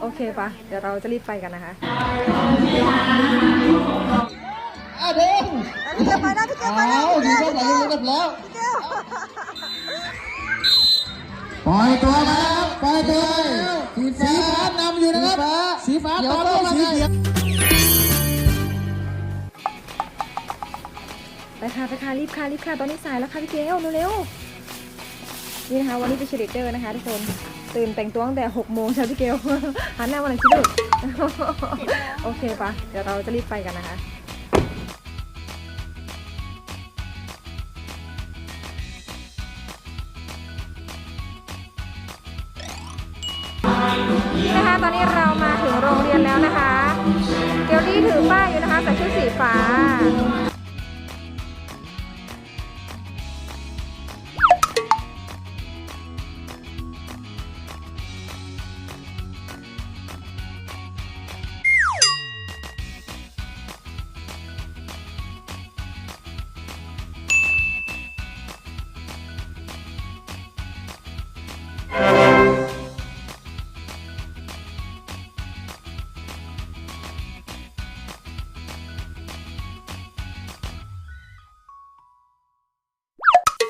โอเคปะเดี๋ยวเราจะรีบไปกันนะคะอะเด้งพี่เกลไปนะพี่เกลไปนะเอาพี่ทีเกมลชาติไหนเรียบแล้วพี่เกลปล่อยตัวแล้วปล่อยตัวสีฟ้านำอยู่นะครับสีฟ้าตามด้วยสีเขียวไปค่ะไปค่ะรีบค่ะรีบค่ะตอนนี้สายแล้วค่ะพี่เกลเร็วๆ นี่นะคะวันนี้เป็นเชลิเดอร์นะคะทุกคนตื่นแต่งตัวตั้งแต่6โมงใช่ไหมพี่เกลหันหน้ามาหน่อยสิลูโอเคปะเดี๋ยวเราจะรีบไปกันนะคะนี่นะคะตอนนี้เรามาถึงโรงเรียนแล้วนะคะ เกลลี่ถือป้ายอยู่นะคะใส่ชุดสีฟ้า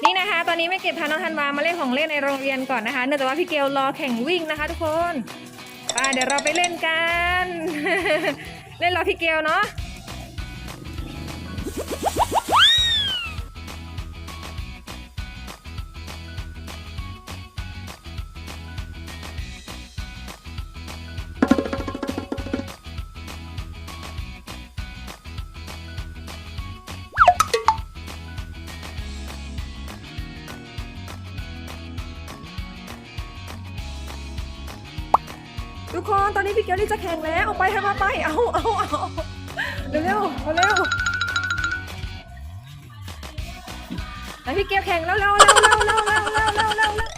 นี่นะคะ ตอนนี้ไม่เก็บพาน้องธันวามาเล่นของเล่นในโรงเรียนก่อนนะคะ เนื่องจากว่าพี่เกลรอแข่งวิ่งนะคะ ทุกคนไปเดี๋ยวเราไปเล่นกัน เล่นรอพี่เกลเนาะ ทุกคนตอนนี้พี่เกลลี่จะแข่งแล้วเอาไปให้มาไปเอาเอาเอาเร็วเร็วเอาเร็วไหนพี่เกลแข่งแล้วเร็วเร็วเร็วเร็วเร็วเร็วเร็วเร็วเร็ว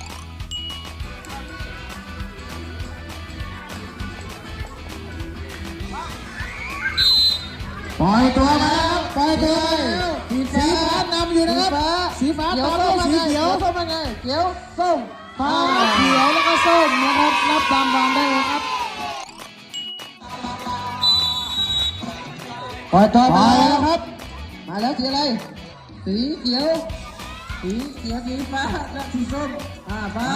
ปล่อยตัวแล้วปล่อยตัวสีฟ้านำอยู่นะครับสีฟ้าตามด้ว ยสีเขียวส้มเป็นไงเขียวส้มฟ้าเขียวแล้วก็ส้มนะครับรับรางวัลได้เลยครับปล่อยตัวไปแล้วครับ มาแล้วสีอะไรสีเขียวสีเขียวสีฟ้าและสีส้มอ่าฟ้า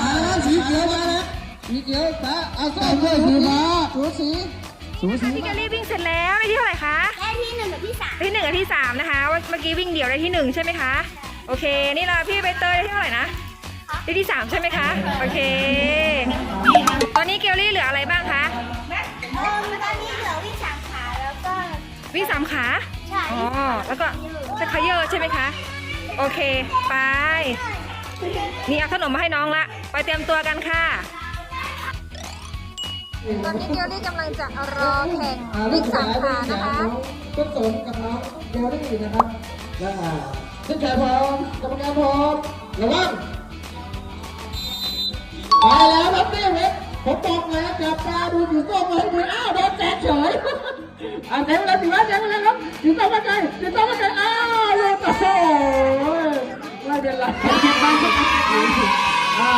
สีเขียวมาแล้วสีเขียวฟ้าเอาส้มด้วยสีฟ้าสูสีสูสีพี่เกลลี่วิ่งเสร็จแล้วได้ที่เท่าไหร่คะได้ที่หนึ่งกับที่สามได้ที่หนึ่งกับที่สามนะคะว่าเมื่อกี้วิ่งเดี่ยวได้ที่หนึ่งใช่ไหมคะ โอเค นี่เราพี่ใบเตยได้ที่เท่าไหร่นะได้ที่สามใช่ไหมคะ โอเค ตอนนี้เกลลี่เหลืออะไรบ้างคะ เออตอนนี้เหลือวิ่งสามขาแล้วก็ วิ่งสามขา ใช่อ๋อ แล้วก็จะขยเยอใช่ไหมคะ โอเค ไป นี่เอาขนมมาให้น้องละ ไปเตรียมตัวกันค่ะ ตอนนี้เกลลี่กำลังจะรอแข่งวิ่งสามขานะคะ ก็สนกับน้องเดลลี่นะครับอ่า ขึ้นใจพร้อมกรรมการพร้อมระวังไปแล้วครับนี่เว้ยผมบอกแล้วจับปลาดูอยู่ต้มมาให้ดูอ้าวโดนแจกเฉยอ่าเดี๋ยวเลยถือว่าเดี๋ยวเลยครับถือต้มมาไกลถือต้มมาไกลอ้าวโดนโอ้โหไม่เป็นไรอ่า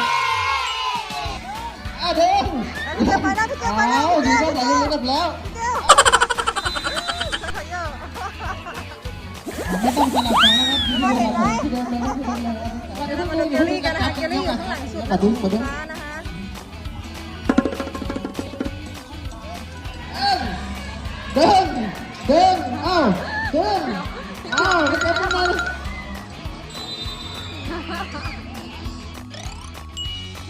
อ่าเด้งพี่เกลไปนะพี่เกลไปนะเอาถือต้ เลยที่เดิมเลยที่เดิมเลยเดี๋ยวเรามาดูเกลลี่กันนะคะเกลลี่อยู่ข้างหลังสุดกระตุ้นกระตุ้นฟ้านะคะเดินเดินเอ้าเดินเอ้าไปจับมัน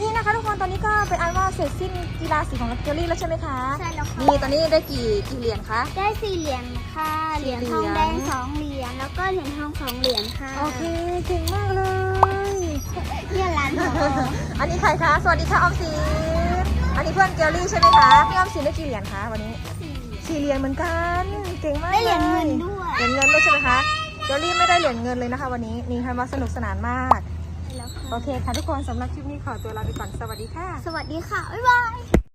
นี่นะคะทุกคนตอนนี้ก็เป็นอันว่าเสร็จสิ้นกีฬาสีของเกลลี่แล้วใช่ไหมคะใช่แล้วค่ะนี่ตอนนี้ได้กี่กี่เหรียญคะ ได้สี่เหรียญค่ะ เหรียญทองแดงสองเหรียญ แล้วก็เหรียญทองสองเหรียญค่ะโอเคเก่งมากเลยเนี่ยร้านทองอันนี้ใครคะสวัสดีค่ะออมสินอันนี้เพื่อนเกลลี่ใช่ไหมคะพี่ออมสินได้กี่เหรียญคะวันนี้สี่เหรียญเหมือนกันเก่งมากได้เหรียญลเงินด้วยเหรียญเงินด้วยใช่ไหมคะเกลลี่ไม่ได้เหรียญเงินเลยนะคะ วันนี้นี่ทำมาสนุกสนานมากแล้วค่ะโอเคค่ะทุกคนสำหรับคลิปนี้ขอตัวลาไปก่อนสวัสดีค่ะ สวัสดีค่ะบ๊ายบาย